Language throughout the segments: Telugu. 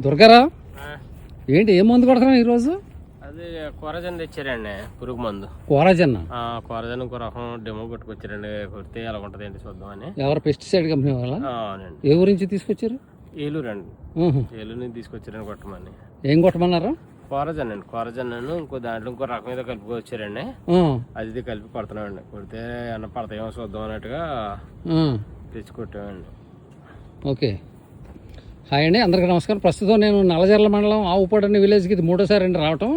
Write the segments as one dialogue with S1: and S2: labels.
S1: దుర్గారావు ఏంటి ఏం మందు కొడుతున్నావు ఈరోజు?
S2: అది కూరజన్ తెచ్చారండి పురుగు మందు.
S1: కోరాజన్న
S2: ఆ కూరజన్ ఇంకో రకం డెమో కొట్టుకొచ్చారండి కొడితే ఎలా ఉంటుంది ఏంటి చూద్దామని.
S1: ఎవరు పెస్టిసైడ్ కంపెనీ వాళ్ళ? ఏ ఊరి నుంచి తీసుకొచ్చారు?
S2: ఏలూరు అండి. ఏలూరు నుంచి తీసుకొచ్చారండి కొట్టమని.
S1: ఏం కొట్టమన్నారు?
S2: కూరజన్ అండి కూరజన్ ఇంకో దాంట్లో ఇంకో రకం ఏదో కలుపుకొచ్చారండి
S1: ఆ,
S2: అది కలిపి కొడుతున్నామండి. కొడితే అన్న పడతాయేమో చూద్దాం అన్నట్టుగా తెచ్చి కొట్టామండి.
S1: ఓకే. హాయ్ అండి అందరికీ నమస్కారం. ప్రస్తుతం నేను నల్లజర్ల మండలం ఆవుపాడు అనే విలేజ్కి ఇది మూడోసారి అండి రావటం.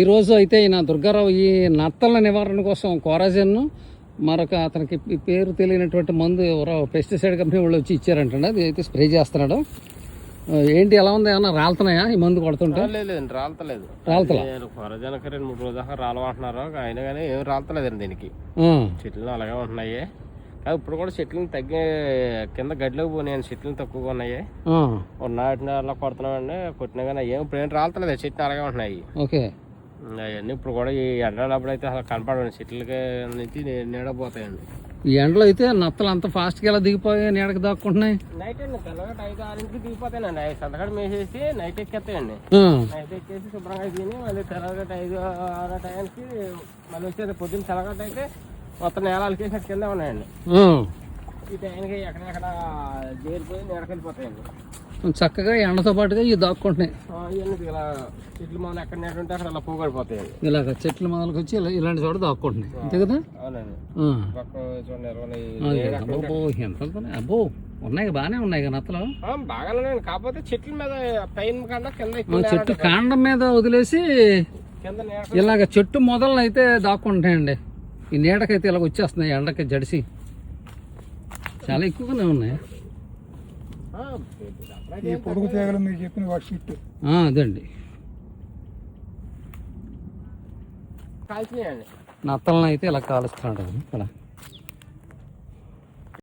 S1: ఈరోజు అయితే ఈయన దుర్గారావు ఈ నత్తల నివారణ కోసం కోరాజన్ను మరొక అతనికి పేరు తెలియనటువంటి మందు ఎవరో పెస్టిసైడ్ కంపెనీ వాళ్ళు వచ్చి ఇచ్చారంటండి. అది అయితే స్ప్రే చేస్తున్నాడు. ఏంటి ఎలా ఉంది? ఏమన్నా రాలుతున్నాయా ఈ మందు కొడుతుంటే?
S2: లేదు లేదండి రాలతలేదు.
S1: రాలతలా?
S2: కూరజనకి రెండు మూడు రోజుల దాకా రాలమంటున్నారు. అయినా కానీ ఏం రాలతలేదండి దీనికి. చెట్లు అలాగే ఉంటున్నాయి. కానీ ఇప్పుడు కూడా చెట్లు తగ్గి కింద గడ్డిలోకి పోయినాయండి. చెట్లు తక్కువగా ఉన్నాయి.
S1: ఆ,
S2: ఉన్నాటిని అలా కొడుతున్నామండి. కొట్టినా కానీ ఏం ఇప్పుడు ఏం రాలతలేదు. చెట్లు అలాగే ఉంటున్నాయి.
S1: ఓకే.
S2: అవన్నీ ఇప్పుడు కూడా ఈ ఎండలప్పుడు అయితే అసలు కనపడండి చెట్లకి నుంచి నీడపోతాయండి
S1: ఈ ఎండలో అయితే నత్తలు అంత ఫాస్ట్గా ఎలా దిగిపోయి నీడకి దాక్కుంటున్నాయి?
S2: నైట్ అండి తెల్లగట ఐదు ఆరింటికి దిగిపోతాయండి. ఐదు సంతకడ మేసేసి నైట్ ఎక్కేస్తాయండి. నైట్ ఎక్కేసి శుభ్రంగా తిని మళ్ళీ తెల్లగట ఐదు ఆరు టైంకి మళ్ళీ వచ్చేది పొద్దున్న తెల్లగట అయితే మొత్తం నేల అలికేసి కింద ఉన్నాయండి. ఈ టైంకి ఎక్కడెక్కడ చేరిపోయి నీడకెళ్ళిపోతాయండి
S1: చక్కగా ఎండతో పాటుగా ఇవి దాక్కుంటున్నాయి.
S2: ఇలా చెట్లు మనం ఎక్కడ నేట ఉంటే అక్కడ అలా పోగొడిపోతాయండి.
S1: ఇలాగ చెట్ల మొదలకు వచ్చి ఇలా ఇలాంటి చోట దాక్కుంటున్నాయి. అంతే కదా?
S2: అవునండి.
S1: అబ్బో ఎంత వెళ్తున్నాయి? అబ్బో ఉన్నాయి బాగానే ఉన్నాయి కదా నత్తలు.
S2: బాగానే. కాకపోతే చెట్ల మీద పైన కన్నా కింద
S1: చెట్టు కాండం మీద వదిలేసి
S2: నీడ
S1: ఇలాగ చెట్టు మొదలను అయితే దాక్కుంటాయండి ఈ నీడకైతే ఇలాగ వచ్చేస్తున్నాయి ఎండకి జడిసి. చాలా ఎక్కువగానే ఉన్నాయి.
S3: ఈ పొడుగు తీగలు మీరు చెప్పిన వాటి షిట్.
S1: ఆ, అదండి.
S2: కాల్చినాయండి.
S1: నత్తలను అయితే ఇలా కాలుస్తున్నాడు. ఇక్కడ